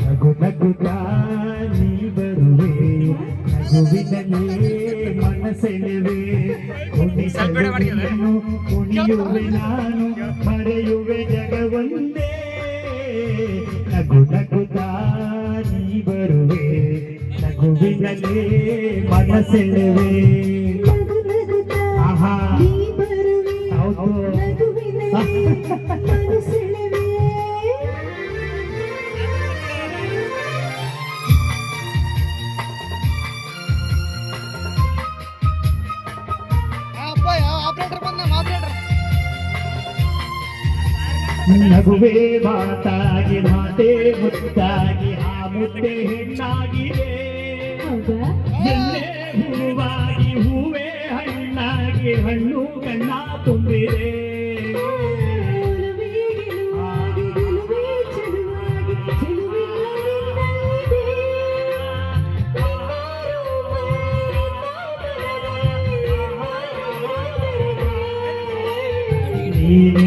నగు నగుగా నీ బరువే నగువిన నీ ಬರುವೆ ಕುಣಿಸಲು ಕುಣಿಯುವೆ ನಾನು ಮರೆಯುವೆ ಜಗವೊಂದೇ. ನಗು ನಗುತ್ತಾ ನೀ ಬರುವೆ ನಗುವಿನಲ್ಲೇ ನಗುತ್ತಾ ಆಹಾ. ಹೌದು. ನಗುವೆ ಮಾತಾಗಿ ಮಾತೆ ಮುತ್ತಾಗಿ ಆ ಮುದ್ದೆ ಹೆಣ್ಣಾಗಿದೆ ಹೌದಾ ಎಣ್ಣೆ ಹೂವಾಗಿ ಹೂವೇ ಹಣ್ಣಾಗಿ ಹಣ್ಣು ಕಣ್ಣ ತುಂಬಿದೆ ಒಲವೇ ಗೆಲುವಾಗಿ ಗೆಲುವೇ ಚೆಲುವಾಗಿ ಚೆಲುವಿನ ನಿನ್ನಲ್ಲಿದೆ. ನಿನ್ನ ರೂಪದಲ್ಲಿ ನೀನೇ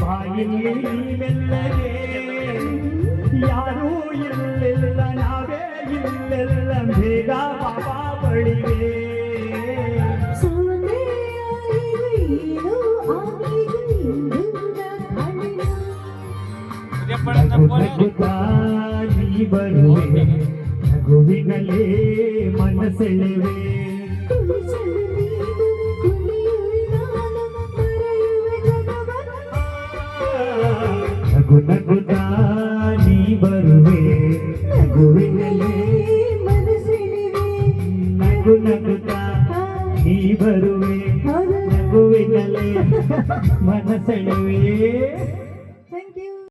ಬಾಯಲ್ಲಿ ಮೆಲ್ಲಗೆ ಯಾರೂ ಇಲ್ಲೆಲ್ಲ ನಾವೇ ಇಲ್ಲೆಲ್ಲ ಬೇಗ ಬಾಬಾ ಬಳಿಗೆ ಬರುವೆ ನಗುವಿನಲ್ಲೇ ಮನಸೆಳೆವೆ. ನಗು ನಗುತ್ತಾ ನೀ ಬರುವೆ ನಗುವಿನಲ್ಲೇ ಮನಸ್ಸಿನಿವೆ ನಗು ನಗುತ್ತಾ ನೀ ಬರುವೆ ನಗುವಿನಲ್ಲೇ ಮನಸೆಳುವೆ.